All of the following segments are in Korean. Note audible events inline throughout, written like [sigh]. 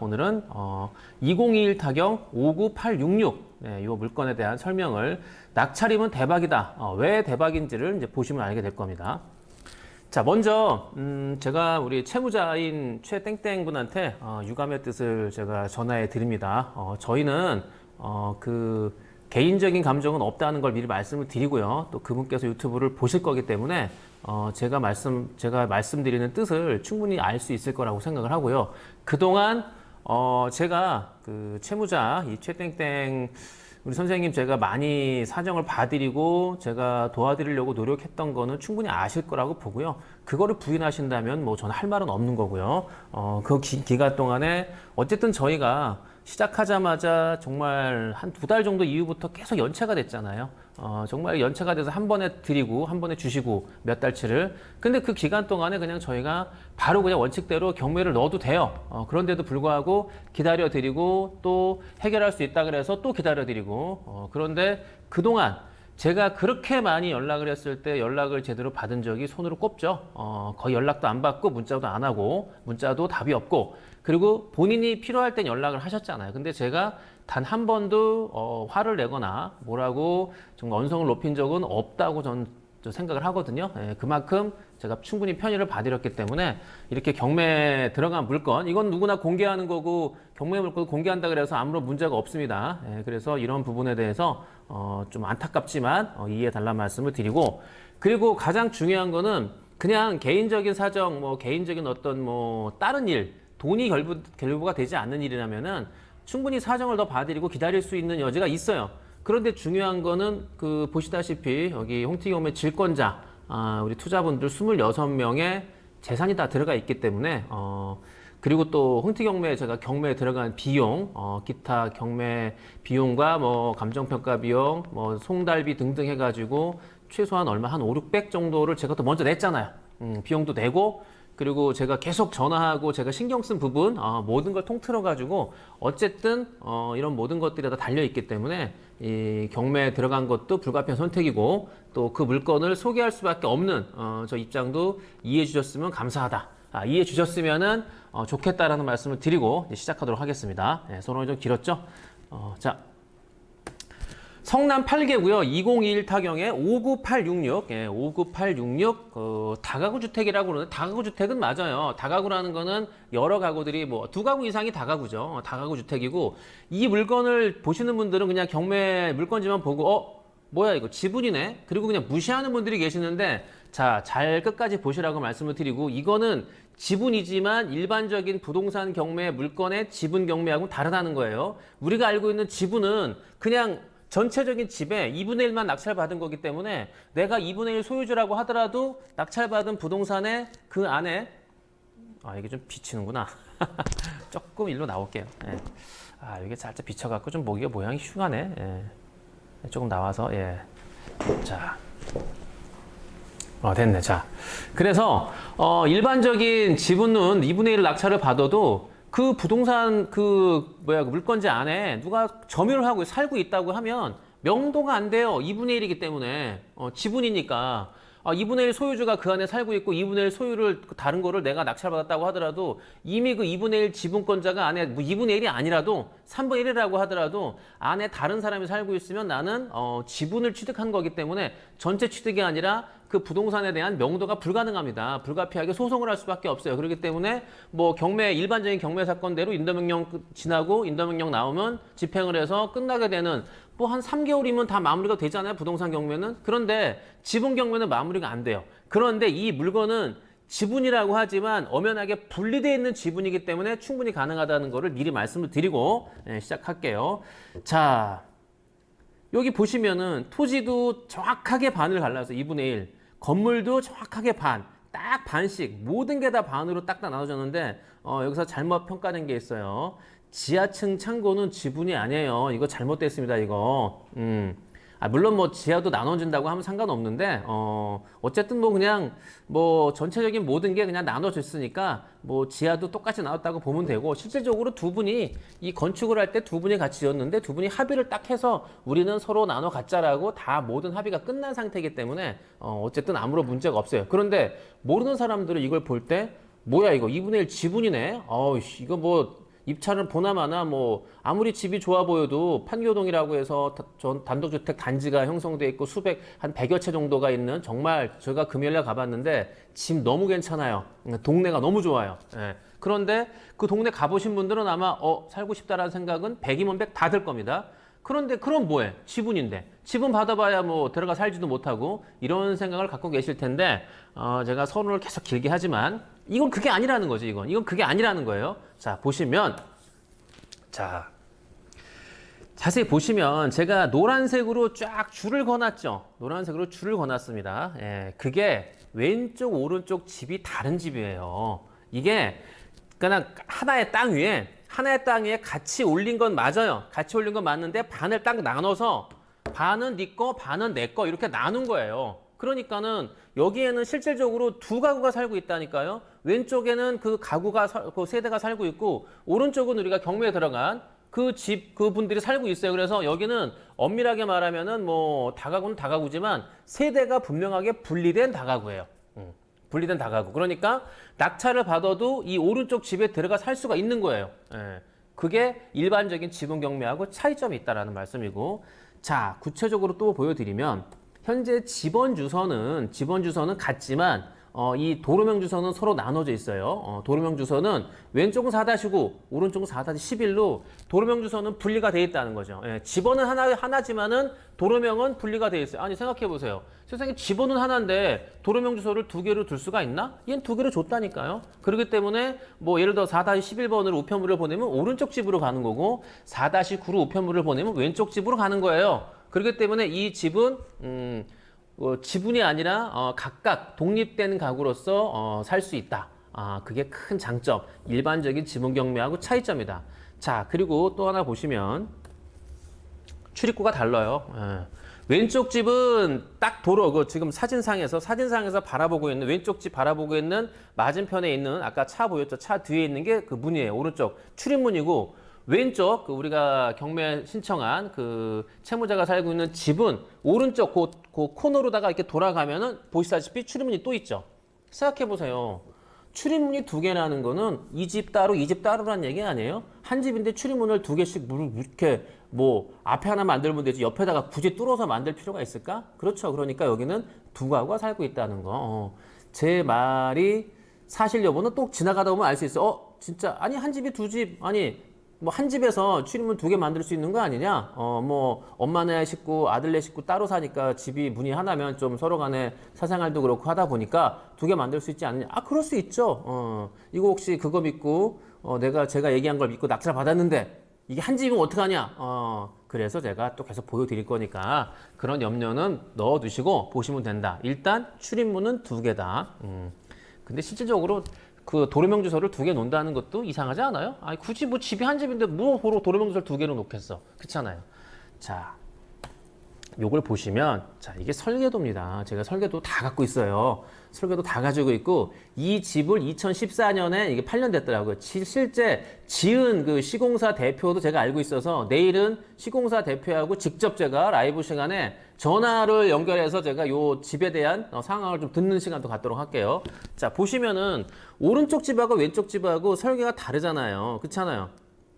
오늘은 어, 2021 타경 59866 네, 이 물건에 대한 설명을 낙차림은 대박이다. 어, 왜 대박인지를 이제 보시면 알게 될 겁니다. 자, 먼저 음, 제가 우리 채무자인 최땡땡 분한테 어, 유감의 뜻을 제가 전화해 드립니다. 어, 저희는 어, 그 개인적인 감정은 없다는 걸 미리 말씀을 드리고요. 또 그분께서 유튜브를 보실 거기 때문에 어, 제가 말씀 제가 말씀드리는 뜻을 충분히 알 수 있을 거라고 생각을 하고요. 그동안 어, 제가 그 채무자 이 최땡땡 우리 선생님 제가 많이 사정을 봐드리고 제가 도와드리려고 노력했던 거는 충분히 아실 거라고 보고요. 그거를 부인하신다면 뭐 저는 할 말은 없는 거고요. 어, 그 기, 기간 동안에 어쨌든 저희가 시작하자마자 정말 한 두 달 정도 이후부터 계속 연체가 됐잖아요. 어, 정말 연체가 돼서 한 번에 드리고 한 번에 주시고 몇 달치를. 근데 그 기간 동안에 그냥 저희가 바로 그냥 원칙대로 경매를 넣어도 돼요. 어, 그런데도 불구하고 기다려 드리고 또 해결할 수 있다 그래서 또 기다려 드리고 어, 그런데 그동안 제가 그렇게 많이 연락을 했을 때 연락을 제대로 받은 적이 손으로 꼽죠. 어, 거의 연락도 안 받고 문자도 안 하고 문자도 답이 없고 그리고 본인이 필요할 땐 연락을 하셨잖아요. 근데 제가 단 한 번도 어, 화를 내거나 뭐라고 정말 언성을 높인 적은 없다고 저는 좀 생각을 하거든요. 예, 그만큼 제가 충분히 편의를 봐드렸기 때문에 이렇게 경매에 들어간 물건 이건 누구나 공개하는 거고 경매 물건 공개한다 그래서 아무런 문제가 없습니다. 예, 그래서 이런 부분에 대해서 어, 좀 안타깝지만 어, 이해해 달라 말씀을 드리고 그리고 가장 중요한 거는 그냥 개인적인 사정 뭐 개인적인 어떤 뭐 다른 일 돈이 결부, 결부가 되지 않는 일이라면은 충분히 사정을 더 봐드리고 기다릴 수 있는 여지가 있어요. 그런데 중요한 거는 그 보시다시피 여기 홍티경매 질권자 아, 우리 투자분들 26명의 재산이 다 들어가 있기 때문에 어, 그리고 또 홍티경매에 제가 경매에 들어간 비용, 어, 기타 경매 비용과 뭐 감정평가 비용, 뭐 송달비 등등 해가지고 최소한 얼마 한 5, 600 정도를 제가 또 먼저 냈잖아요. 음, 비용도 내고 그리고 제가 계속 전화하고 제가 신경 쓴 부분 어, 모든 걸 통틀어 가지고 어쨌든 어, 이런 모든 것들이 다 달려 있기 때문에 이 경매에 들어간 것도 불가피한 선택이고 또 그 물건을 소개할 수밖에 없는 어, 저 입장도 이해해 주셨으면 감사하다. 아, 이해해 주셨으면은 어, 좋겠다라는 말씀을 드리고 시작하도록 하겠습니다. 네, 서론이 좀 길었죠? 어, 자. 성남 8개고요. 2021 타경에 59866, 예, 59866, 어, 다가구 주택이라고 그러는데 다가구 주택은 맞아요. 다가구라는 거는 여러 가구들이 뭐 두 가구 이상이 다가구죠. 어, 다가구 주택이고 이 물건을 보시는 분들은 그냥 경매 물건지만 보고 어 뭐야 이거 지분이네. 그리고 그냥 무시하는 분들이 계시는데 자 잘 끝까지 보시라고 말씀을 드리고 이거는 지분이지만 일반적인 부동산 경매 물건의 지분 경매하고는 다르다는 거예요. 우리가 알고 있는 지분은 그냥 전체적인 집에 2분의 1만 낙찰받은 거기 때문에 내가 2분의 1 소유주라고 하더라도 낙찰받은 부동산의 그 안에 아 이게 좀 비치는구나 [laughs] 조금 일로 나올게요 예. 아 이게 살짝 비쳐갖고 좀 보기가 모양이 흉하네 예. 조금 나와서 예 자 어, 됐네. 자. 그래서, 어, 일반적인 지분은 2분의 1 낙찰을 받아도 그 부동산 그, 뭐야, 그 물건지 안에 누가 점유를 하고 살고 있다고 하면 명도가 안 돼요. 2분의 1이기 때문에. 어, 지분이니까. 아, 2분의 1 소유주가 그 안에 살고 있고 2분의 1 소유를 그 다른 거를 내가 낙찰받았다고 하더라도 이미 그 2분의 1 지분권자가 안에 뭐 2분의 1이 아니라도 3분의 1이라고 하더라도 안에 다른 사람이 살고 있으면 나는 어, 지분을 취득한 거기 때문에 전체 취득이 아니라 그 부동산에 대한 명도가 불가능합니다. 불가피하게 소송을 할 수밖에 없어요. 그렇기 때문에 뭐 경매 일반적인 경매 사건대로 인도명령 끝- 지나고 인도명령 나오면 집행을 해서 끝나게 되는 뭐 한 3개월이면 다 마무리가 되잖아요. 부동산 경매는. 그런데 지분 경매는 마무리가 안 돼요. 그런데 이 물건은 지분이라고 하지만 엄연하게 분리되어 있는 지분이기 때문에 충분히 가능하다는 것을 미리 말씀을 드리고 네, 시작할게요. 자, 여기 보시면은 토지도 정확하게 반을 갈라서 2분의 1, 건물도 정확하게 반, 딱 반씩 모든 게 다 반으로 딱딱 나눠졌는데 어, 여기서 잘못 평가된 게 있어요. 지하층 창고는 지분이 아니에요. 이거 잘못됐습니다. 이거. 음. 아, 물론 뭐 지하도 나눠준다고 하면 상관없는데 어 어쨌든 뭐 그냥 뭐 전체적인 모든 게 그냥 나눠졌으니까 뭐 지하도 똑같이 나왔다고 보면 되고 실질적으로 두 분이 이 건축을 할 때 두 분이 같이 지었는데 두 분이 합의를 딱 해서 우리는 서로 나눠 갖자라고 다 모든 합의가 끝난 상태이기 때문에 어 어쨌든 아무런 문제가 없어요. 그런데 모르는 사람들은 이걸 볼 때 뭐야 이거 2분의 1 지분이네. 어우 씨, 이거 뭐 입찰은 보나마나 뭐 아무리 집이 좋아 보여도 판교동이라고 해서 다- 전 단독주택 단지가 형성돼 있고 수백 한 100여 채 정도가 있는 정말 제가 금요일 날 가봤는데 집 너무 괜찮아요. 동네가 너무 좋아요. 예. 그런데 그 동네 가보신 분들은 아마 어 살고 싶다라는 생각은 100이면 100 받을 겁니다. 그런데 그럼 뭐해? 지분인데. 지분 받아봐야 뭐 들어가 살지도 못하고 이런 생각을 갖고 계실 텐데 어, 제가 선언을 계속 길게 하지만 이건 그게 아니라는 거지 이건. 이건 그게 아니라는 거예요. 자 보시면 자 자세히 보시면 제가 노란색으로 쫙 줄을 거놨죠. 노란색으로 줄을 거놨습니다. 예, 그게 왼쪽 오른쪽 집이 다른 집이에요. 이게 그냥 하나의 땅 위에 하나의 땅 위에 같이 올린 건 맞아요. 같이 올린 건 맞는데 반을 딱 나눠서 반은 네 거, 반은 내 거 이렇게 나눈 거예요. 그러니까는 여기에는 실질적으로 두 가구가 살고 있다니까요. 왼쪽에는 그 가구가 살- 그 세대가 살고 있고 오른쪽은 우리가 경매에 들어간 그 집 그분들이 살고 있어요. 그래서 여기는 엄밀하게 말하면은 뭐 다가구는 다가구지만 세대가 분명하게 분리된 다가구예요. 음, 분리된 다가구. 그러니까 낙찰을 받아도 이 오른쪽 집에 들어가 살 수가 있는 거예요. 예. 그게 일반적인 지분 경매하고 차이점이 있다라는 말씀이고 자 구체적으로 또 보여드리면 현재 집원 주소는 집원 주소는 같지만 어, 이 도로명 주소는 서로 나눠져 있어요. 어, 도로명 주소는 왼쪽은 4-9, 오른쪽은 4-11로 도로명 주소는 분리가 돼 있다는 거죠. 예, 집원은 하나, 하나지만은 도로명은 분리가 돼 있어요. 아니, 생각해 보세요. 세상에 집원은 하나인데 도로명 주소를 두 개로 둘 수가 있나? 얘는 두 개로 줬다니까요. 그렇기 때문에 뭐 예를 들어 4-11번으로 우편물을 보내면 오른쪽 집으로 가는 거고 4-9로 우편물을 보내면 왼쪽 집으로 가는 거예요. 그렇기 때문에 이 집은 음, 어, 지분이 아니라 어, 각각 독립된 가구로서 어, 살 수 있다. 아, 그게 큰 장점. 일반적인 지분 경매하고 차이점이다. 자, 그리고 또 하나 보시면 출입구가 달라요. 예. 왼쪽 집은 딱 도로 그 지금 사진상에서 사진상에서 바라보고 있는 왼쪽 집 바라보고 있는 맞은편에 있는 아까 차 보였죠? 차 뒤에 있는 게 그 문이에요. 오른쪽 출입문이고 왼쪽 그 우리가 경매 신청한 그 채무자가 살고 있는 집은 오른쪽 그, 그 코너로다가 이렇게 돌아가면은 보시다시피 출입문이 또 있죠. 생각해 보세요. 출입문이 두 개라는 거는 이 집 따로 이 집 따로란 얘기 아니에요? 한 집인데 출입문을 두 개씩 물- 이렇게 뭐 앞에 하나 만들면 되지 옆에다가 굳이 뚫어서 만들 필요가 있을까? 그렇죠. 그러니까 여기는 두 가구가 살고 있다는 거. 어. 제 말이 사실 여부는 또 지나가다 보면 알 수 있어. 어, 진짜 아니 한 집이 두 집 아니 뭐 한 집에서 출입문 두 개 만들 수 있는 거 아니냐? 어, 뭐 엄마네 식구, 아들네 식구 따로 사니까 집이 문이 하나면 좀 서로 간에 사생활도 그렇고 하다 보니까 두 개 만들 수 있지 않느냐? 아, 그럴 수 있죠. 어, 이거 혹시 그거 믿고 어, 내가 제가 얘기한 걸 믿고 낙찰 받았는데 이게 한 집이면 어떡하냐? 어, 그래서 제가 또 계속 보여드릴 거니까 그런 염려는 넣어두시고 보시면 된다. 일단 출입문은 두 개다. 음. 근데 실질적으로 그 도로명 주소를 두 개 놓는다는 것도 이상하지 않아요? 아니 굳이 뭐 집이 한 집인데 뭐 도로 도로명 주소를 두 개로 놓겠어? 그렇잖아요. 자, 요걸 보시면 자 이게 설계도입니다. 제가 설계도 다 갖고 있어요. 설계도 다 가지고 있고 이 집을 2014년에 이게 8년 됐더라고요. 지- 실제 지은 그 시공사 대표도 제가 알고 있어서 내일은 시공사 대표하고 직접 제가 라이브 시간에 전화를 연결해서 제가 요 집에 대한 어, 상황을 좀 듣는 시간도 갖도록 할게요. 자 보시면은 오른쪽 집하고 왼쪽 집하고 설계가 다르잖아요. 그렇잖아요.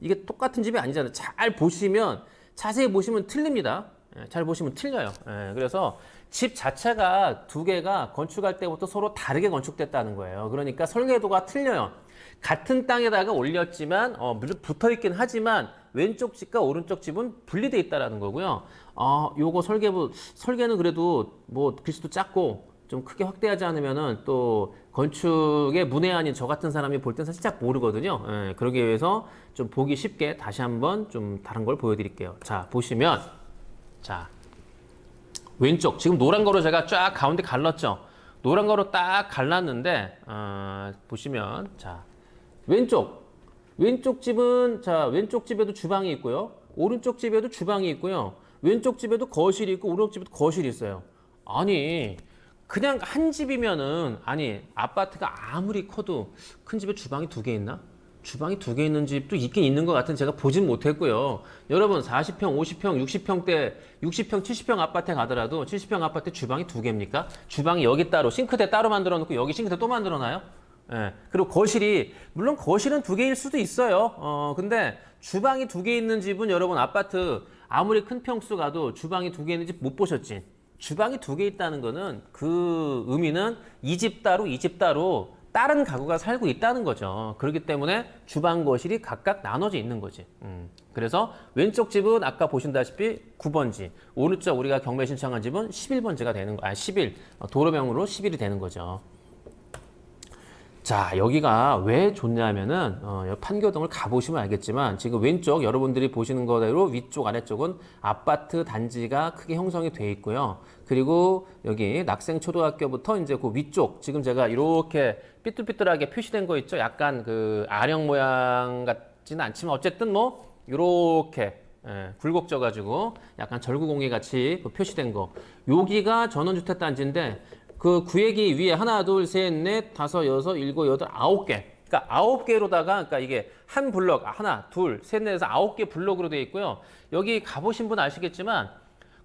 이게 똑같은 집이 아니잖아요. 잘 보시면 자세히 보시면 틀립니다. 예, 잘 보시면 틀려요. 예, 그래서 집 자체가 두 개가 건축할 때부터 서로 다르게 건축됐다는 거예요. 그러니까 설계도가 틀려요. 같은 땅에다가 올렸지만 어, 붙어 있긴 하지만 왼쪽 집과 오른쪽 집은 분리돼 있다라는 거고요. 어, 요거 설계부 설계는 그래도 뭐 글씨도 작고 좀 크게 확대하지 않으면은 또 건축의 문외한인 저 같은 사람이 볼 땐 사실 잘 모르거든요. 예, 그러기 위해서 좀 보기 쉽게 다시 한번 좀 다른 걸 보여드릴게요. 자 보시면 자 왼쪽 지금 노란 거로 제가 쫙 가운데 갈랐죠. 노란 거로 딱 갈랐는데 어, 보시면 자 왼쪽 왼쪽 집은 자 왼쪽 집에도 주방이 있고요. 오른쪽 집에도 주방이 있고요. 왼쪽 집에도 거실이 있고 오른쪽 집에도 거실이 있어요. 아니 그냥 한 집이면은 아니 아파트가 아무리 커도 큰 집에 주방이 두 개 있나? 주방이 두 개 있는 집도 있긴 있는 것 같은 제가 보진 못했고요. 여러분 40평, 50평, 60평대, 60평, 70평 아파트에 가더라도 70평 아파트 주방이 두 개입니까? 주방이 여기 따로 싱크대 따로 만들어 놓고 여기 싱크대 또 만들어 놔요? 예. 그리고 거실이 물론 거실은 두 개일 수도 있어요. 어 근데 주방이 두 개 있는 집은 여러분 아파트 아무리 큰 평수 가도 주방이 두 개 있는 집 못 보셨지. 주방이 두 개 있다는 거는 그 의미는 이 집 따로 이 집 따로 다른 가구가 살고 있다는 거죠. 그렇기 때문에 주방 거실이 각각 나눠져 있는 거지. 음. 그래서 왼쪽 집은 아까 보신다시피 9번지, 오른쪽 우리가 경매 신청한 집은 11번지가 되는 거, 아 11, 어, 도로명으로 11이 되는 거죠. 자, 여기가 왜 좋냐면은 어, 판교동을 가보시면 알겠지만 지금 왼쪽 여러분들이 보시는 거대로 위쪽 아래쪽은 아파트 단지가 크게 형성이 돼 있고요. 그리고 여기 낙생초등학교부터 이제 그 위쪽 지금 제가 이렇게 삐뚤삐뚤하게 표시된 거 있죠. 약간 그 아령 모양 같지는 않지만 어쨌든 뭐 이렇게 예, 굴곡 져 가지고 약간 절구공예 같이 그 표시된 거. 여기가 전원주택 단지인데 그 구획이 위에 하나, 둘, 셋, 넷, 다섯, 여섯, 일곱, 여덟, 아홉 개. 그러니까 아홉 개로다가 그러니까 이게 한 블럭 하나, 둘, 셋, 넷에서 아홉 개 블럭으로 되어 있고요. 여기 가보신 분 아시겠지만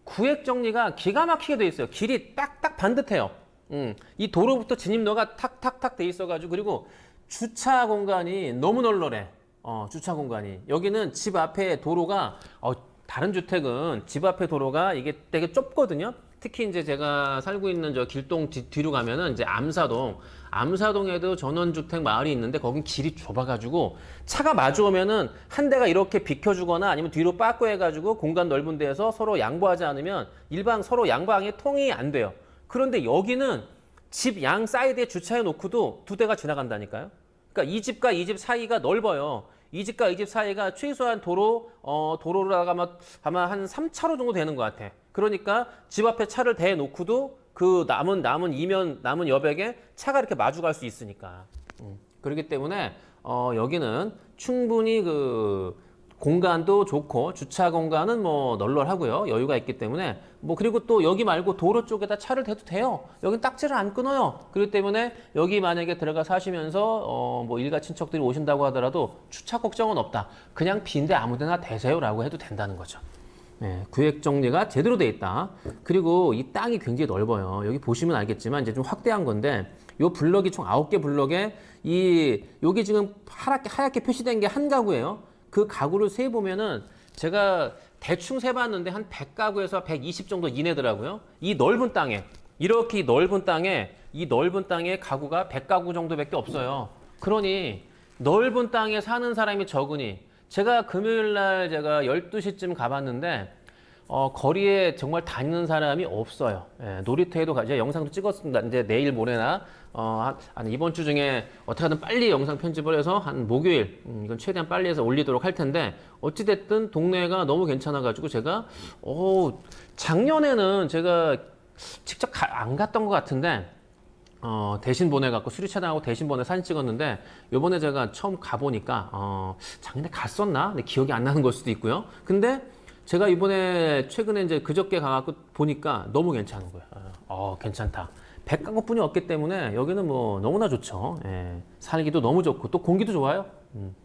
구획 정리가 기가 막히게 돼 있어요. 길이 딱딱 반듯해요. 음, 이 도로부터 진입로가 탁탁탁 돼 있어가지고 그리고 주차 공간이 너무 널널해. 어, 주차 공간이 여기는 집 앞에 도로가 어, 다른 주택은 집 앞에 도로가 이게 되게 좁거든요. 특히 이제 제가 살고 있는 저 길동 뒤, 뒤로 가면은 이제 암사동, 암사동에도 전원주택 마을이 있는데 거긴 길이 좁아가지고 차가 마주오면은 한 대가 이렇게 비켜주거나 아니면 뒤로 빠꾸 해가지고 공간 넓은 데에서 서로 양보하지 않으면 일방 서로 양방이 통이 안 돼요. 그런데 여기는 집 양 사이드에 주차해 놓고도 두 대가 지나간다니까요. 그러니까 이 집과 이 집 사이가 넓어요. 이 집과 이 집 사이가 최소한 도로 어 도로라가 아마 아마 한 3차로 정도 되는 것 같아. 그러니까 집 앞에 차를 대 놓고도 그 남은 남은 이면 남은 여백에 차가 이렇게 마주 갈 수 있으니까. 음. 그렇기 때문에 어 여기는 충분히 그 공간도 좋고 주차 공간은 뭐 널널하고요 여유가 있기 때문에 뭐 그리고 또 여기 말고 도로 쪽에다 차를 대도 돼요 여긴 딱지를 안 끊어요 그렇기 때문에 여기 만약에 들어가 사시면서 어 뭐 일가 친척들이 오신다고 하더라도 주차 걱정은 없다 그냥 빈데 아무데나 대세요라고 해도 된다는 거죠 네, 구획 정리가 제대로 돼 있다. 그리고 이 땅이 굉장히 넓어요. 여기 보시면 알겠지만 이제 좀 확대한 건데 요 블럭이 총 아홉 개 블럭에 이 여기 지금 하얗게 하얗게 표시된 게 한 가구예요. 그 가구를 세 보면은 제가 대충 세 봤는데 한 100가구에서 120 정도 이내더라고요. 이 넓은 땅에 이렇게 넓은 땅에 이 넓은 땅에 가구가 100가구 정도밖에 없어요. 그러니 넓은 땅에 사는 사람이 적으니 제가 금요일 날 제가 12시쯤 가봤는데 어, 거리에 정말 다니는 사람이 없어요. 예, 놀이터에도 가, 제가 영상도 찍었습니다. 이제 내일 모레나 어, 한, 한 이번 주 중에 어떻게든 빨리 영상 편집을 해서 한 목요일 음, 이건 최대한 빨리 해서 올리도록 할 텐데 어찌 됐든 동네가 너무 괜찮아가지고 제가 어, 작년에는 제가 직접 가, 안 갔던 것 같은데 어, 대신 보내갖고 수리 차단하고 대신 보내 사진 찍었는데 요번에 제가 처음 가보니까 어, 작년에 갔었나? 근데 기억이 안 나는 걸 수도 있고요. 근데 제가 이번에 최근에 이제 그저께 가갖고 보니까 너무 괜찮은 거예요. 어, 괜찮다. 100가구뿐이 없기 때문에 여기는 뭐 너무나 좋죠. 예, 살기도 너무 좋고 또 공기도 좋아요. 음.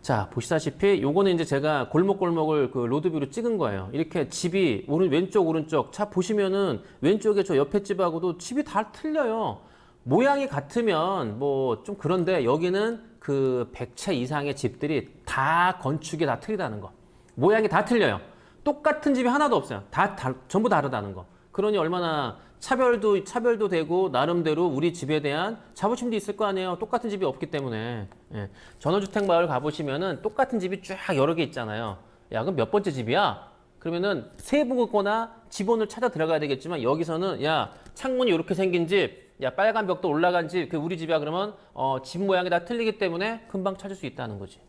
자 보시다시피 요거는 이제 제가 골목골목을 그 로드뷰로 찍은 거예요 이렇게 집이 오른 왼쪽 오른쪽 차 보시면은 왼쪽에 저 옆에 집하고도 집이 다 틀려요 모양이 같으면 뭐 좀 그런데 여기는 그 100채 이상의 집들이 다 건축이 다 틀리다는 거 모양이 다 틀려요 똑같은 집이 하나도 없어요 다, 다 전부 다르다는 거 그러니 얼마나 차별도 차별도 되고 나름대로 우리 집에 대한 자부심도 있을 거 아니에요. 똑같은 집이 없기 때문에 예. 전원주택 마을 가보시면은 똑같은 집이 쫙 여러 개 있잖아요. 야 그럼 몇 번째 집이야? 그러면은 세부거나 지번을 찾아 들어가야 되겠지만 여기서는 야 창문이 이렇게 생긴 집, 야 빨간 벽도 올라간 집, 그 우리 집이야 그러면 어, 집 모양이 다 틀리기 때문에 금방 찾을 수 있다는 거지.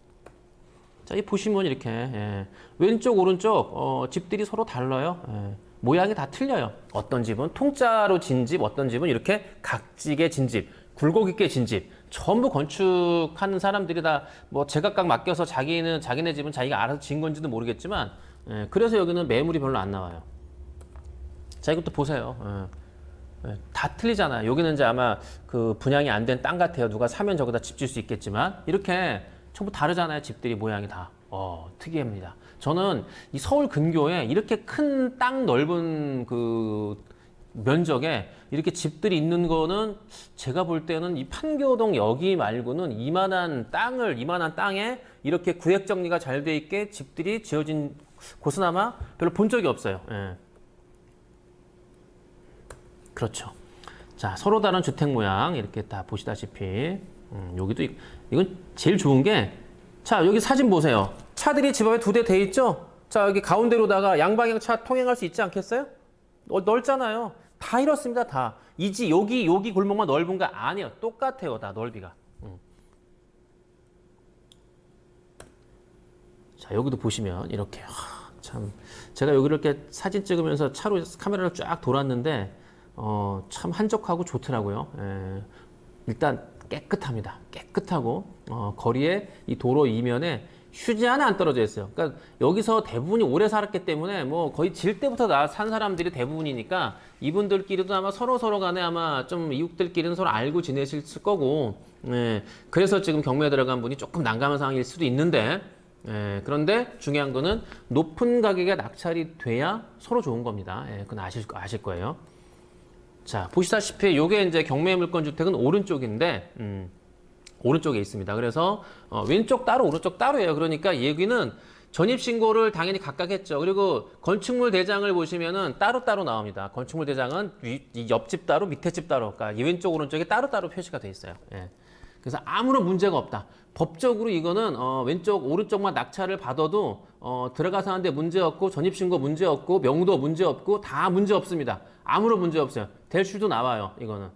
자, 이 보시면 이렇게 예. 왼쪽 오른쪽 어, 집들이 서로 달라요. 예. 모양이 다 틀려요. 어떤 집은 통짜로 진 집, 어떤 집은 이렇게 각지게 진 집, 굴곡 있게 진 집. 전부 건축하는 사람들이 다 뭐 제각각 맡겨서 자기는 자기네 집은 자기가 알아서 진 건지도 모르겠지만 예, 그래서 여기는 매물이 별로 안 나와요. 자 이것도 보세요. 예. 예, 다 틀리잖아요. 여기는 이제 아마 그 분양이 안 된 땅 같아요. 누가 사면 저기다 집 질 수 있겠지만 이렇게 전부 다르잖아요. 집들이 모양이 다. 어, 특이합니다. 저는 이 서울 근교에 이렇게 큰 땅 넓은 그 면적에 이렇게 집들이 있는 거는 제가 볼 때는 이 판교동 여기 말고는 이만한 땅을 이만한 땅에 이렇게 구획 정리가 잘 돼 있게 집들이 지어진 곳은 아마 별로 본 적이 없어요. 예. 그렇죠. 자, 서로 다른 주택 모양 이렇게 다 보시다시피 음, 여기도 이- 이건 제일 좋은 게 자, 여기 사진 보세요. 차들이 집 앞에 두 대 돼 있죠? 자, 여기 가운데로다가 양방향 차 통행할 수 있지 않겠어요? 어, 넓잖아요. 다 이렇습니다. 다. 이지 여기 여기 골목만 넓은 거 아니에요. 똑같아요. 다 넓이가. 음. 자, 여기도 보시면 이렇게 하, 참 제가 여기를 이렇게 사진 찍으면서 차로 카메라를 쫙 돌았는데 어, 참 한적하고 좋더라고요. 예. 일단 깨끗합니다. 깨끗하고 어, 거리에 이 도로 이면에 휴지 하나 안 떨어져 있어요. 그러니까 여기서 대부분이 오래 살았기 때문에 뭐 거의 질 때부터 나 산 사람들이 대부분이니까 이분들끼리도 아마 서로 서로 간에 아마 좀 이웃들끼리는 서로 알고 지내실 거고, 예. 그래서 지금 경매에 들어간 분이 조금 난감한 상황일 수도 있는데, 예. 그런데 중요한 거는 높은 가격에 낙찰이 돼야 서로 좋은 겁니다. 예. 그건 아실 아실 거예요. 자, 보시다시피 요게 이제 경매 물건 주택은 오른쪽인데 음, 오른쪽에 있습니다. 그래서 어, 왼쪽 따로 오른쪽 따로예요. 그러니까 여기는 전입 신고를 당연히 각각 했죠. 그리고 건축물 대장을 보시면은 따로따로 나옵니다. 건축물 대장은 위, 이 옆집 따로 밑에 집 따로 그러니까 이 왼쪽 오른쪽에 따로따로 표시가 돼 있어요. 예. 그래서 아무런 문제가 없다. 법적으로 이거는 어, 왼쪽 오른쪽만 낙찰을 받아도 어, 들어가서 하는데 문제 없고 전입신고 문제 없고 명도 문제 없고 다 문제 없습니다. 아무런 문제 없어요. 될 수도 나와요. 이거는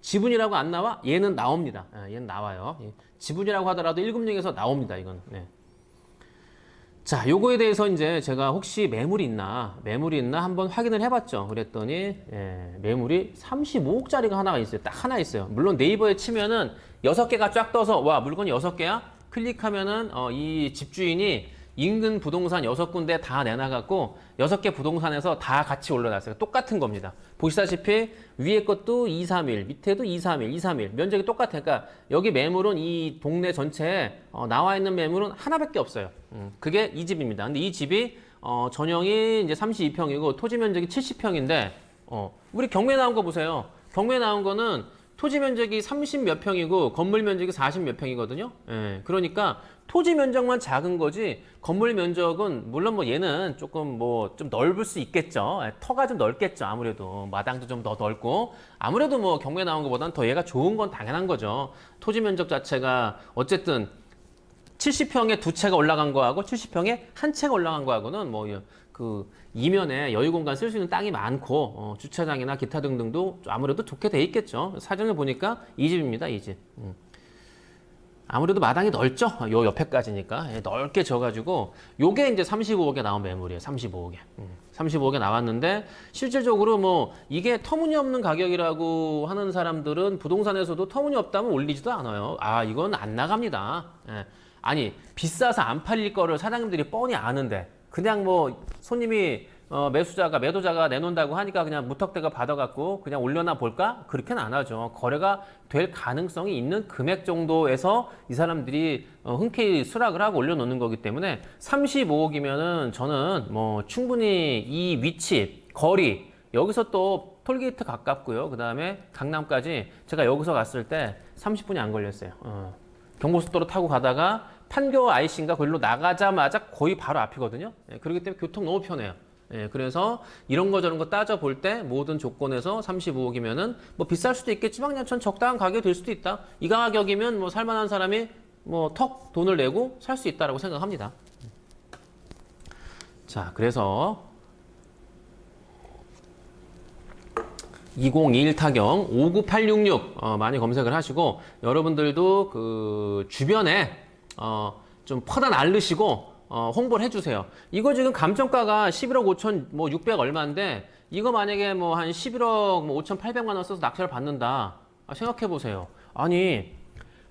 지분이라고 안 나와? 얘는 나옵니다. 예, 얘는 나와요. 예. 지분이라고 하더라도 1금융에서 나옵니다. 이거는. 네. 자, 요거에 대해서 이제 제가 혹시 매물이 있나, 매물이 있나 한번 확인을 해봤죠. 그랬더니, 예, 매물이 35억짜리가 하나가 있어요. 딱 하나 있어요. 물론 네이버에 치면은 여섯 개가 쫙 떠서, 와, 물건이 여섯 개야? 클릭하면은, 어, 이 집주인이 인근 부동산 여섯 군데 다 내놔갖고 여섯 개 부동산에서 다 같이 올려놨어요. 똑같은 겁니다. 보시다시피 위에 것도 2, 3일, 밑에도 2, 3일, 2, 3일. 면적이 똑같으니까 그러니까 여기 매물은 이 동네 전체에 어, 나와 있는 매물은 하나밖에 없어요. 음, 그게 이 집입니다. 근데 이 집이 어, 전용이 이제 32평이고 토지 면적이 70평인데 어, 우리 경매 나온 거 보세요. 경매 나온 거는 토지 면적이 30 몇 평이고 건물 면적이 40 몇 평이거든요. 예, 그러니까 토지 면적만 작은 거지 건물 면적은 물론 뭐 얘는 조금 뭐 좀 넓을 수 있겠죠. 예, 터가 좀 넓겠죠. 아무래도 마당도 좀 더 넓고 아무래도 뭐 경매 나온 것보다는 더 얘가 좋은 건 당연한 거죠. 토지 면적 자체가 어쨌든 70평에 두 채가 올라간 거하고 70평에 한 채가 올라간 거하고는 뭐 그 이면에 여유 공간 쓸 수 있는 땅이 많고 어, 주차장이나 기타 등등도 아무래도 좋게 돼 있겠죠. 사진을 보니까 이 집입니다, 이 집. 음. 아무래도 마당이 넓죠. 요 옆에까지니까 예, 넓게 져가지고 요게 이제 35억에 나온 매물이에요. 35억에. 음, 35억에 나왔는데 실질적으로 뭐 이게 터무니없는 가격이라고 하는 사람들은 부동산에서도 터무니없다면 올리지도 않아요. 아 이건 안 나갑니다. 예. 아니 비싸서 안 팔릴 거를 사장님들이 뻔히 아는데 그냥 뭐 손님이 어, 매수자가 매도자가 내놓는다고 하니까 그냥 무턱대가 받아갖고 그냥 올려놔 볼까? 그렇게는 안 하죠. 거래가 될 가능성이 있는 금액 정도에서 이 사람들이 어, 흔쾌히 수락을 하고 올려놓는 거기 때문에 35억이면은 저는 뭐 충분히 이 위치, 거리 여기서 또 톨게이트 가깝고요. 그 다음에 강남까지 제가 여기서 갔을 때 30분이 안 걸렸어요. 어. 경고속도로 타고 가다가 판교 IC인가 거기로 나가자마자 거의 바로 앞이거든요. 예, 그렇기 때문에 교통 너무 편해요. 예, 그래서 이런 거 저런 거 따져 볼 때 모든 조건에서 35억이면은 뭐 비쌀 수도 있겠지만 그냥 전 적당한 가격이 될 수도 있다. 이 가격이면 뭐 살만한 사람이 뭐 턱 돈을 내고 살 수 있다라고 생각합니다. 자, 그래서 2021 타경 59866 어, 많이 검색을 하시고 여러분들도 그 주변에 어, 좀 퍼다 날르시고 어, 홍보를 해주세요. 이거 지금 감정가가 11억 5천 뭐 600 얼마인데 이거 만약에 뭐 한 11억 뭐 5,800만 원 써서 낙찰을 받는다. 아, 생각해 보세요. 아니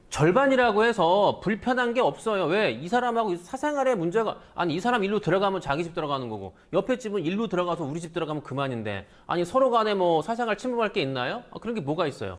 절반이라고 해서 불편한 게 없어요. 왜? 이 사람하고 사생활에 문제가, 아니, 이 사람 일로 들어가면 자기 집 들어가는 거고, 옆에 집은 일로 들어가서 우리 집 들어가면 그만인데, 아니, 서로 간에 뭐 사생활 침범할 게 있나요? 아, 그런 게 뭐가 있어요?